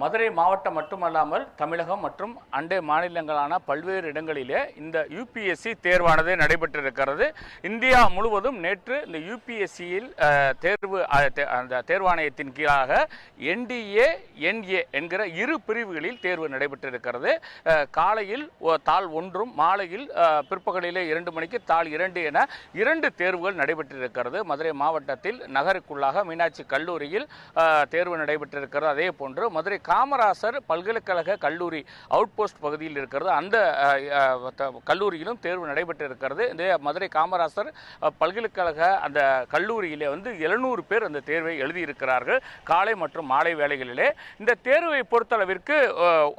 மதுரை மாவட்டம் மட்டுமல்லாமல் தமிழகம் மற்றும் அண்டை மாநிலங்களான பல்வேறு இடங்களிலே இந்த யூபிஎஸ்சி தேர்வானது நடைபெற்றிருக்கிறது. இந்தியா முழுவதும் நேற்று இந்த யூபிஎஸ்சியில் தேர்வு அந்த தேர்வாணையத்தின் கீழாக என்டிஏ என்ஏ என்கிற இரு பிரிவுகளில் தேர்வு நடைபெற்றிருக்கிறது. காலையில் தாள் ஒன்றும் மாலையில் பிற்பகலிலே இரண்டு மணிக்கு தாள் இரண்டு என இரண்டு தேர்வுகள் நடைபெற்றிருக்கிறது. மதுரை மாவட்டத்தில் நகருக்குள்ளாக மீனாட்சி கல்லூரியில் தேர்வு நடைபெற்றிருக்கிறது. அதே போன்று மதுரை காமராசர் பல்கலைக்கழக கல்லூரி அவுட் போஸ்ட் பகுதியில் இருக்கிறது. அந்த கல்லூரியிலும் தேர்வு நடைபெற்று இருக்கிறது இந்த மதுரை காமராசர் பல்கலைக்கழக அந்த கல்லூரியிலே வந்து எழுநூறு பேர் அந்த தேர்வை எழுதியிருக்கிறார்கள் காலை மற்றும் மாலை வேளைகளிலே. இந்த தேர்வை பொறுத்தளவிற்கு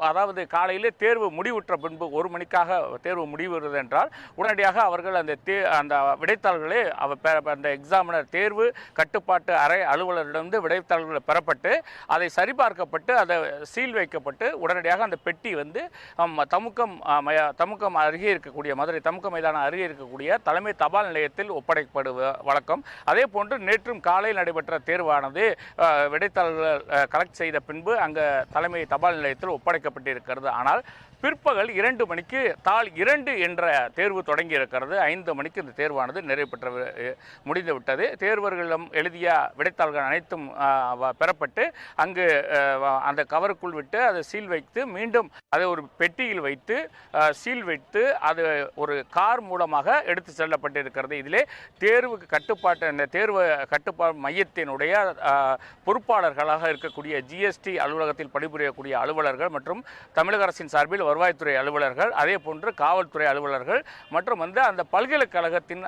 அதாவது காலையிலே தேர்வு முடிவுற்ற பின்பு ஒரு மணிக்காக தேர்வு முடிவுறுது என்றால் உடனடியாக அவர்கள் அந்த தே அந்த விடைத்தாள்களே அவர் அந்த எக்ஸாமினர் தேர்வு கட்டுப்பாட்டு அறை அலுவலரிடமிருந்து விடைத்தாள்கள் பெறப்பட்டு அதை சரிபார்க்கப்பட்டு அதை சீல் வைக்கப்பட்டு உடனடியாக அந்த பெட்டி வந்து தமுக்கம் தமுக்கம் அருகே இருக்கக்கூடிய மதுரை தமுக்க மைதானம் அருகே இருக்கக்கூடிய தலைமை தபால் நிலையத்தில் ஒப்படைக்கப்படுவ வழக்கம். அதே போன்று நேற்றும் காலையில் நடைபெற்ற தேர்வானது விடைத்தாளர்கள் விடைத்தாள்கள் கலெக்ட் செய்த பின்பு அங்கே தலைமை தபால் நிலையத்தில் ஒப்படைக்கப்பட்டிருக்கிறது. ஆனால் பிற்பகல் இரண்டு மணிக்கு தாள் இரண்டு என்ற தேர்வு தொடங்கி இருக்கிறது ஐந்து மணிக்கு இந்த தேர்வானது நிறைவு பெற்ற தேர்வர்களிடம் எழுதிய விடைத்தாள்கள் அனைத்தும் பெறப்பட்டு அங்கு அந்த கவருக்குள் விட்டு அதை சீல் வைத்து மீண்டும் அதை ஒரு பெட்டியில் வைத்து சீல் வைத்து அது ஒரு கார் மூலமாக எடுத்து செல்லப்பட்டிருக்கிறது. இதிலே தேர்வுக்கு கட்டுப்பாட்டு இந்த தேர்வு கட்டுப்பாடு மையத்தினுடைய பொறுப்பாளர்களாக இருக்கக்கூடிய ஜிஎஸ்டி அலுவலகத்தில் பணிபுரியக்கூடிய அலுவலர்கள் மற்றும் தமிழக அரசின் சார்பில் வருவாய்த்துறை அலுவலர்கள் அதே போன்று காவல்துறை அலுவலர்கள் மற்றும் வந்து அந்த பல்கலைக்கழகத்தின்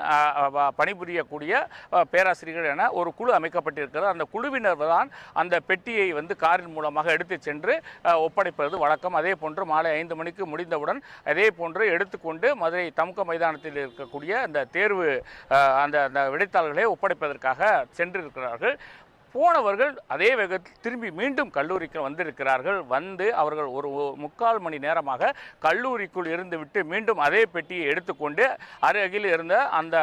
பணிபுரியக்கூடிய பேராசிரியர்கள் என ஒரு குழு அமைக்கப்பட்டிருக்கிறது. அந்த குழுவினர் தான் அந்த பெட்டியை வந்து காரின் மூலமாக எடுத்து சென்று ஒப்படைப்பது வழக்கம். அதே போன்று மாலை ஐந்து மணிக்கு முடிந்தவுடன் அதே போன்று எடுத்துக்கொண்டு மதுரை தமுக மைதானத்தில் இருக்கக்கூடிய அந்த தேர்வு அந்த அந்த விடைத்தாள்களை ஒப்படைப்பதற்காக சென்றிருக்கிறார்கள். போனவர்கள் அதே வேகத்தில் திரும்பி மீண்டும் கல்லூரிக்கு வந்திருக்கிறார்கள். வந்து அவர்கள் ஒரு முக்கால் மணி நேரமாக கல்லூரிக்குள் இருந்துவிட்டு மீண்டும் அதே பெட்டியை எடுத்துக்கொண்டு அருகில் இருந்த அந்த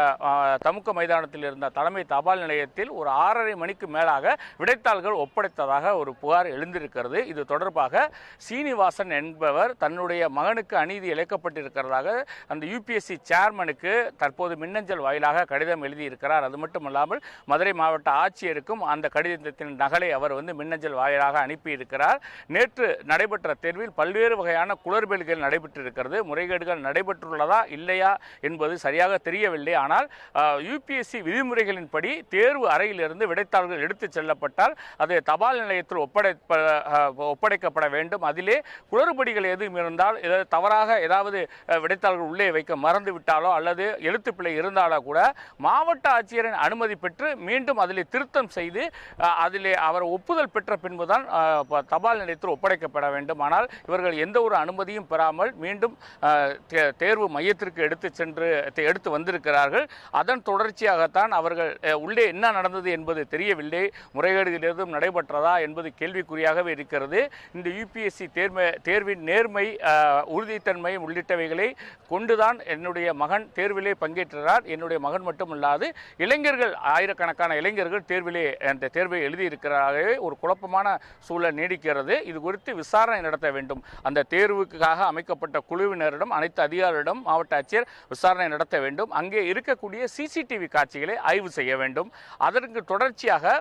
தமுக்க மைதானத்தில் இருந்த தலைமை தபால் நிலையத்தில் ஒரு ஆறரை மணிக்கு மேலாக விடைத்தாள்கள் ஒப்படைத்ததாக ஒரு புகார் எழுந்திருக்கிறது. இது தொடர்பாக சீனிவாசன் என்பவர் தன்னுடைய மகனுக்கு அநீதி இழைக்கப்பட்டிருக்கிறதாக அந்த யூபிஎஸ்சி சேர்மனுக்கு தற்போது மின்னஞ்சல் வாயிலாக கடிதம் எழுதியிருக்கிறார். அது மட்டுமல்லாமல் மதுரை மாவட்ட ஆட்சியருக்கும் அந்த கடிதத்தின் நகலை அவர் வந்து மின்னஞ்சல் வாயிலாக அனுப்பியிருக்கிறார். நேற்று நடைபெற்ற தேர்வில் பல்வேறு வகையான குளறுபடிகள் நடைபெற்றிருக்கிறது. முறைகேடுகள் நடைபெற்றுள்ளதா இல்லையா என்பது சரியாக தெரியவில்லை. ஆனால் யூபிஎஸ்சி விதிமுறைகளின்படி தேர்வு அறையிலிருந்து விடைத்தாள்கள் எடுத்துச் செல்லப்பட்டால் அது தபால் நிலையத்தில் ஒப்படைப்ப ஒப்படைக்கப்பட வேண்டும். அதிலே குளறுபடிகள் எதுவும் இருந்தால் ஏதாவது தவறாக ஏதாவது விடைத்தாள்கள் உள்ளே வைக்க மறந்துவிட்டாலோ அல்லது எழுத்துப்பிழை இருந்தாலோ கூட மாவட்ட ஆட்சியரின் அனுமதி பெற்று மீண்டும் அதில் திருத்தம் செய்து அதிலே அவர் ஒப்புதல் பெற்ற பின்புதான் தான் தபால் நிலையத்தில் ஒப்படைக்கப்பட வேண்டும். ஆனால் இவர்கள் எந்த ஒரு அனுமதியும் பெறாமல் மீண்டும் தே- தேர்வு மையத்திற்கு எடுத்து சென்று எடுத்து வந்திருக்கிறார்கள். அதன் தொடர்ச்சியாகத்தான் அவர்கள் உள்ளே என்ன நடந்தது என்பது தெரியவில்லை. முறைகேடுகள் எதுவும் நடைபெற்றதா என்பது கேள்விக்குறியாகவே இருக்கிறது. இந்த யுபிஎஸ்சி தேர்மை தேர்வின் நேர்மை உறுதித்தன்மை உள்ளிட்டவைகளை கொண்டுதான் என்னுடைய மகன் தேர்விலே பங்கேற்றார். என்னுடைய மகன் மட்டுமல்லாது இளைஞர்கள் ஆயிரக்கணக்கான இளைஞர்கள் தேர்விலே அந்த தேர்வு தேர்வை எழுதியிருக்கிறார்களே ஒரு குழப்பமான சூழல் நீடிக்கிறது. இது குறித்து விசாரணை நடத்த வேண்டும். அந்த தேர்வுக்காக அமைக்கப்பட்ட குழுவினரிடம் அனைத்து அதிகாரிகளிடம் மாவட்ட ஆட்சியர் விசாரணை நடத்த வேண்டும். அங்கே இருக்கக்கூடிய சிசிடிவி காட்சிகளை ஆய்வு செய்ய வேண்டும். அதற்கு தொடர்ச்சியாக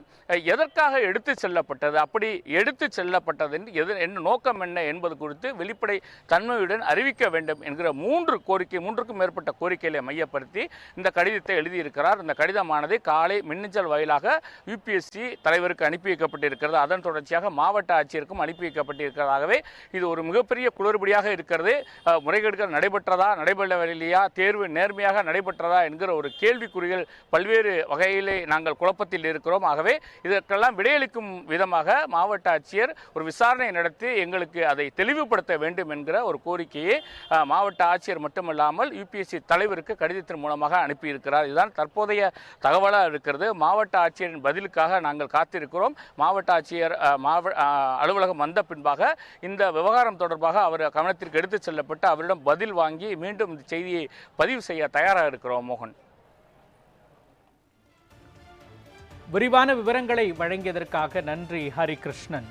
எதற்காக எடுத்து செல்லப்பட்டது அப்படி எடுத்து செல்லப்பட்டது எது என்ன நோக்கம் என்ன என்பது குறித்து வெளிப்படை தன்மையுடன் அறிவிக்க வேண்டும் என்கிற மூன்று கோரிக்கை மூன்றுக்கும் மேற்பட்ட கோரிக்கைகளை மையப்படுத்தி இந்த கடிதத்தை எழுதியிருக்கிறார். இந்த கடிதமானது காலை மின்னஞ்சல் வாயிலாக யூபிஎஸ்சி தலைவருக்கு அனுப்பி வைக்கப்பட்டிருக்கிறது. அதன் தொடர்ச்சியாக மாவட்ட ஆட்சியருக்கும் அனுப்பி வைக்கப்பட்டிருக்கிறதாகவே இது ஒரு மிகப்பெரிய குளறுபடியாக இருக்கிறது. முறைகேடுகள் நடைபெற்றதா நடைபெறவில்லையா தேர்வு நேர்மையாக நடைபெற்றதா என்கிற ஒரு கேள்விக்குறிகள் பல்வேறு வகையிலே நாங்கள் குழப்பத்தில் இருக்கிறோம். ஆகவே இதற்கெல்லாம் விடையளிக்கும் விதமாக மாவட்ட ஆட்சியர் ஒரு விசாரணை நடத்தி எங்களுக்கு அதை தெளிவுபடுத்த வேண்டும் என்கிற ஒரு கோரிக்கையை மாவட்ட ஆட்சியர் மட்டுமல்லாமல் யூபிஎஸ்சி தலைவருக்கு கடிதத்தின் மூலமாக அனுப்பியிருக்கிறார். இதுதான் தற்போதைய தகவலாக இருக்கிறது. மாவட்ட ஆட்சியரின் பதிலுக்காக நான் நாங்கள் காத்திருக்கிறோம். மாவட்ட ஆட்சியர் மாவ அலுவலகம் வந்த பின்பாக இந்த விவகாரம் தொடர்பாக அவர் கவனத்திற்கு எடுத்துச் செல்லப்பட்டு அவரிடம் பதில் வாங்கி மீண்டும் இந்த செய்தியை பதிவு செய்ய தயாராக இருக்கிறோம் மோகன். விரிவான விவரங்களை வழங்கியதற்காக நன்றி ஹரிகிருஷ்ணன்.